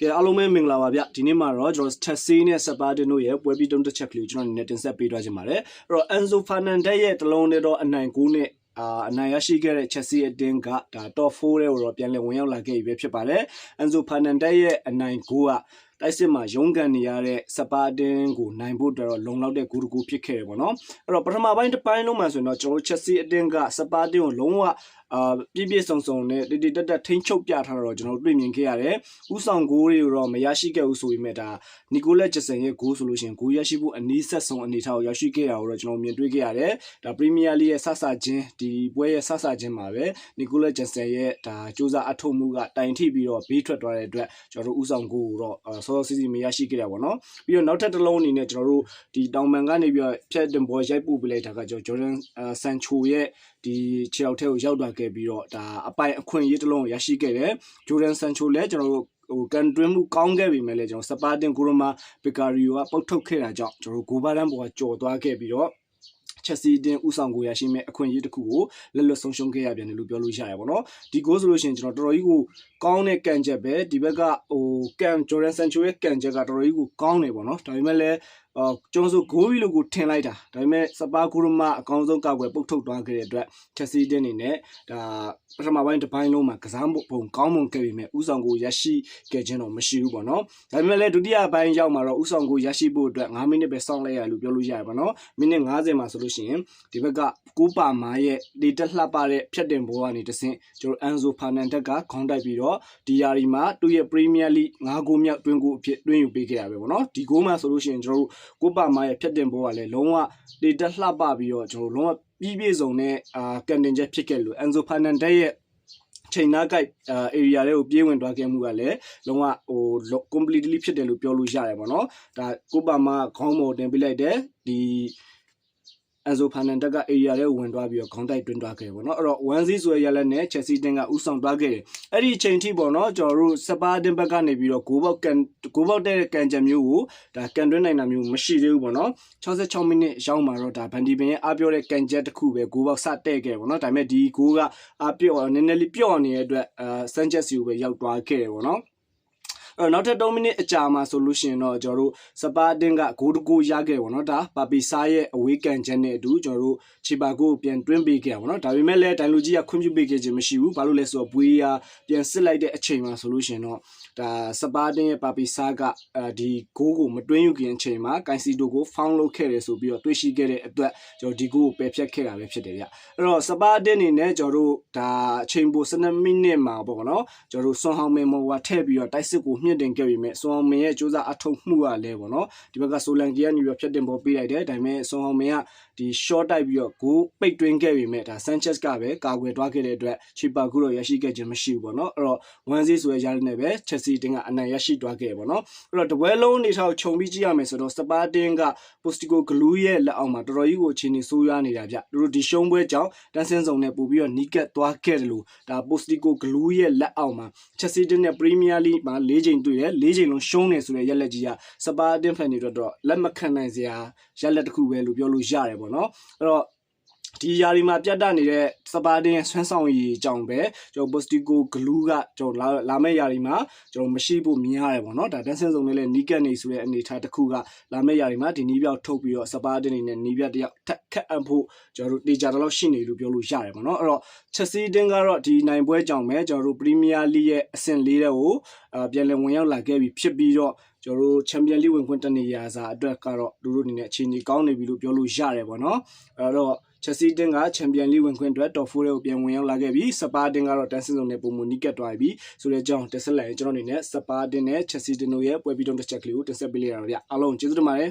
ကဲအားလုံးပဲမင်္ဂလာပါဗျဒီနေ့မှာတော့ကျွန်တော် Chelsea နဲ့ Spartan တို့ရဲ့ပွဲပြီးတုံးတစ်ချက်ကလေးကိုကျွန်တော်အနေနဲ့တင်ဆက်ပေးသွားခြင်းပါတယ်အဲ့တော့ Enzo Fernandez ရဲ့တလုံးနဲ့တော့အနိုင်9နဲ့အာအနိုင်ရရှိခဲ့တဲ့ Chelsea အတင်းကဒါ top 4တဲ့ကိုတော့ပြန်လည်ဝင်ရောက်လာခဲ့ပြီပဲဖြစ်ပါတယ် Enzo Fernandez ရဲ့အနိုင်9ကတိုက်စစ်မှာရုန်းကန်နေရတဲ့စပါတင်ကိုနိုင်ဖို့အတွက်တော့လုံလောက်တဲ့ဂူတကူဖြစ်ခဲ့တယ်ပေါ့နော်အဲ့တော့ပထမပိုင်းတစ်ပိုင်းလုံးမှာဆိုရင်တော့ကျွန်တော်တို့ Chelsea အတင်းကစပါတင်ကိုလုံးဝ အာပြည့်ပြည့်စုံစုံနဲ့တိတိတက်တက်ထိန်းချုပ်ပြထားတော့ကျွန်တော်တို့တွေ့မြင်ခဲ့ရတယ်။ဥဆောင်ဂိုးတွေကိုတော့မရရှိခဲ့ဘူးဆိုပေမဲ့ဒါနီကိုလက်ဂျက်ဆန်ရဲ့ဂိုးဆိုလို့ရှိရင်ဂိုးရရှိဖို့အနည်းဆက်ဆုံးအနေထားကိုရောက်ရှိခဲ့တာကိုတော့ကျွန်တော်မြင်တွေ့ခဲ့ရတယ်။ဒါပရီးမီးယားလိရဲ့ဆဆချင်းဒီပွဲရဲ့ဆဆချင်းမှာပဲနီကိုလက်ဂျက်ဆန်ရဲ့ဒါစူးစမ်းအထောက်မှုကတိုင်ထိပြီးတော့ဘေးထွက်သွားတဲ့အတွက်ကျွန်တော်တို့ဥဆောင်ဂိုးကိုတော့စောစောစီးစီးမရရှိခဲ့တာပေါ့နော်။ပြီးတော့နောက်ထပ်တစ်လုံးအနေနဲ့ကျွန်တော်တို့ဒီတောင်ပန်ကနေပြီးတော့ဖြတ်တင်ဘောရိုက်ပို့ပေးလိုက်တာကကျွန်တော်ဂျော်ဒန်ဆန်ချိုရဲ့ဒီခြေောက်ထဲကိုရောက်သွားခဲ့ပြီးတော့ဒါအပိုင်အခွင့်အရေးတစ်လုံးကိုရရှိခဲ့တယ်ဂျိုဒန်ဆန်ချိုလည်းကျွန်တော်တို့ဟိုကန်တွင်းမှုကောင်းခဲ့ပြီမဲ့လေကျွန်တော်စပါတင်ကိုရမာဘီကာရီယိုကပုတ်ထုတ်ခဲ့တာကြောင့်ကျွန်တော်တို့ဂိုဘာလန်ဘောကကြော်သွားခဲ့ပြီးတော့ချက်စီတင်ဥဆောင်ကိုရရှိမဲ့အခွင့်အရေးတစ်ခုကိုလက်လွတ်ဆုံးရှုံးခဲ့ရပြန်တယ်လို့ပြောလို့ရရပါတော့ဒီကိုဆိုလို့ရှိရင်ကျွန်တော်တော်တော်ကြီးကိုကောင်းတဲ့ကန်ချက်ပဲဒီဘက်ကဟိုကန်ဂျော်ဒန်ဆန်ချိုရဲ့ကန်ချက်ကတော်တော်ကြီးကိုကောင်းတယ်ပေါ့နော်ဒါပေမဲ့လည်း အော်ကျွန်တော်ဆိုဂိုးကြီးလို့ကိုထင်လိုက်တာဒါပေမဲ့စပါကူရမအကောင်းဆုံးကောက်ွယ်ပုတ်ထုတ်သွားခဲ့တဲ့အတွက်ချက်စီတင်နေနဲ့ဒါပထမပိုင်းတစ်ပိုင်းလုံးမှာကစားပုံကောင်းမွန်ခဲ့ပြီမဲ့ဥဆောင်ကိုရရှိခဲ့ခြင်းတော့မရှိဘူးပေါ့နော်ဒါပေမဲ့လည်းဒုတိယပိုင်းရောက်မှာတော့ဥဆောင်ကိုရရှိဖို့အတွက်9မိနစ်ပဲစောင့်လိုက်ရလို့ပြောလို့ရတယ်ပေါ့နော်မိနစ်90မှာဆိုလို့ရှိရင်ဒီဘက်ကကိုပါမာရဲ့လေတက်လှပတဲ့ဖြတ်တင်ဘောကနေတဆင့်ကျွန်တော်အန်ဇိုဖာနန်ဒက်ကခေါင်းတိုက်ပြီးတော့ဒီယာရီမှာသူ့ရဲ့ပရီးမီးယားလိ9ဂိုးမြောက်တွင်းကိုအဖြစ်တွင်းယူပေးခဲ့ရပဲပေါ့နော်ဒီဂိုးမှာဆိုလို့ရှိရင်ကျွန်တော်တို့ကိုပါမာရဲ့ဖြတ်တင်ဘောကလည်းလုံးဝလေတက်လှပပြီးတော့ကျွန်တော်လုံးဝပြီးပြည့်စုံတဲ့အာကန်တင်ချက်ဖြစ်ခဲ့လို့အန်ဇိုဖာနန်ဒက်ရဲ့ချိန်နာကိုက်အာ area တွေကိုပြေးဝင်သွားခဲ့မှုကလည်းလုံးဝဟို completely ဖြစ်တယ်လို့ပြောလို့ရတယ်ပေါ့နော်ဒါကိုပါမာခေါင်းမော်တင်ပေးလိုက်တယ်ဒီ အန်ဇိုဖာနန်တက်က area ထဲဝင်သွားပြီးတော့ခေါင်းတိုက်တွင်းသွားခဲ့ပေါ့နော်အဲ့တော့1-0ဆိုရရလက်နဲ့ Chelsea တင်ကဥဆောင်သွားခဲ့တယ်အဲ့ဒီအချိန်ထိပေါ့နော်ကျွန်တော်တို့စပါတင်ဘက်ကနေပြီးတော့ဂိုးပေါက်ကန်ဂိုးပေါက်တဲ့ကန်ချက်မျိုးကိုဒါကန်တွင်းနိုင်တာမျိုးမရှိသေးဘူးပေါ့နော်66မိနစ်ရောက်မှာတော့ဒါဗန်ဒီပင်ရဲ့အားပြောတဲ့ကန်ချက်တစ်ခုပဲဂိုးပေါက်စတဲ့ခဲ့ပေါ့နော်ဒါပေမဲ့ဒီဂိုးကအပြော့နည်းနည်းလေးပြော့နေတဲ့အတွက်အာဆန်ချက်စီကိုပဲရောက်သွားခဲ့တယ်ပေါ့နော် အဲ့နောက်ထပ်3မိနစ်အကြာမှာဆိုလို့ရှိရင်တော့ကျွန်တော်တို့စပါတင်ကဂိုးတကိုရခဲ့ပေါ့နော်ဒါပါပီဆာရဲ့အဝေးကန်ချက်နဲ့အတူကျွန်တော်တို့ချီပါကိုပြန်တွင်းပေးခဲ့ပါတော့ဒါပေမဲ့လည်းဒိုင်လူကြီးကခွင့်ပြုပေးခဲ့ခြင်းမရှိဘူးဘာလို့လဲဆိုတော့ဘွေးရပြန်စစ်လိုက်တဲ့အချိန်မှာဆိုလို့ရှိရင်တော့ဒါစပါတင်ရဲ့ပါပီဆာကအဲဒီဂိုးကိုမတွင်းယူခင်အချိန်မှာကန်စီတိုကိုဖောင်းလုပ်ခဲ့တယ်ဆိုပြီးတော့တွေးရှိခဲ့တဲ့အတွက်ကျွန်တော်ဒီဂိုးကိုပယ်ဖြတ်ခဲ့တာပဲဖြစ်တယ်ဗျအဲ့တော့စပါတင်အနေနဲ့ကျွန်တော်တို့ဒါအချိန်ပို12မိနစ်မှာပေါ့နော်ကျွန်တော်တို့ဆွန်ဟောင်းမင်မောဝါထည့်ပြီးတော့တိုက်စစ်ကိုမြင့်တင်ခဲ့ပြီးမြဲဆွန်ဟောင်းမင်ရဲ့စူးစမ်းအထုံမှုကလည်းပေါ့နော်ဒီဘက်ကဆိုလန်ကီကနေပြီးတော့ဖြတ်တင်ပေါ်ပေးလိုက်တယ်ဒါပေမဲ့ဆွန်ဟောင်းမင်က ဒီ short တိုက်ပြီးတော့ဂိုးပိတ်တွင်းခဲ့ပြီးမြဲဒါ Sanchez ကပဲကာကွယ်သွားခဲ့တဲ့အတွက်ချီပါကူတော့ရရှိခဲ့ခြင်းမရှိဘူးပေါ့နော်အဲ့တော့1-0ဆိုရရတဲ့နဲ့ပဲ Chelsea တင်ကအနိုင်ရရှိသွားခဲ့ပေါ့နော်အဲ့တော့တပွဲလုံးအနေထားကိုခြုံပြီးကြည့်ရမယ်ဆိုတော့စပါတင်က Postigo Glue ရဲ့လက်အောက်မှာတော်တော်ကြီးကိုအခြေအနေဆိုးရွားနေတာဗျသူတို့ဒီရှုံးပွဲကြောင့်တန်းစင်းစုံနဲ့ပို့ပြီးတော့နီးကပ်သွားခဲ့တယ်လို့ဒါ Postigo Glue ရဲ့လက်အောက်မှာ Chelsea တင်နဲ့ Premier League မှာ၄ချိန်တွေ့တယ်၄ချိန်လုံးရှုံးနေဆိုတဲ့ရက်လက်ကြီးကစပါတင်ဖန်တွေတော့လက်မခံနိုင်စရာရက်လက်တစ်ခုပဲလို့ပြောလို့ရတယ်ပေါ့နော်အဲ့တော့ဒီယာရီမှာပြတ်တနေတဲ့စပါတင်ရဲ့ဆွမ်းဆောင်ရည်အကြောင်းပဲကျွန်တော် Postigo Glue ကကျွန်တော်လာလာမယ့်ယာရီမှာကျွန်တော်မရှိဖို့မြင်ရတယ်ပေါ့နော်ဒါတန်းစင်းစုံနဲ့လည်းနီးကပ်နေဆိုတဲ့အနေအထားတစ်ခုကလာမယ့်ယာရီမှာဒီနီးပြောက်ထုတ်ပြီးတော့စပါတင်နေနဲ့နီးပြတ်တယောက်ထက်ခက်အပ်ဖို့ကျွန်တော်တို့တေချာတော့ရှိနေလို့ပြောလို့ရတယ်ပေါ့နော်အဲ့တော့ Chelsea တင်ကတော့ဒီနိုင်ပွဲကြောင့်ပဲကျွန်တော်တို့ Premier League ရဲ့အဆင့်၄တဲ့ကိုအာပြန်လည်ဝင်ရောက်လာခဲ့ပြီးဖြစ်ပြီးတော့ကျွန်တော်တို့ချန်ပီယံလိဝင်ခွင့်တနေရာစာအတွက်ကတော့လူတို့အနေနဲ့အခြေအနေကောင်းနေပြီလို့ပြောလို့ရတယ်ပေါ့နော်အဲ့တော့ချက်စီတင်ကချန်ပီယံလိဝင်ခွင့်အတွက် top 4ကိုပြန်ဝင်ရောက်လာခဲ့ပြီးစပါတင်ကတော့တန်းစင်းစုံနဲ့ပုံမနီးကတ်သွားပြီဆိုတဲ့အကြောင်းတက်ဆက်လိုက်ရင်ကျွန်တော်အနေနဲ့စပါတင်နဲ့ချက်စီတင်တို့ရဲ့ပွဲပြီးတော့တစ်ချက်ကလေးကိုတင်ဆက်ပေးလိုက်ရတော့ဗျအားလုံးကျေးဇူးတင်ပါတယ်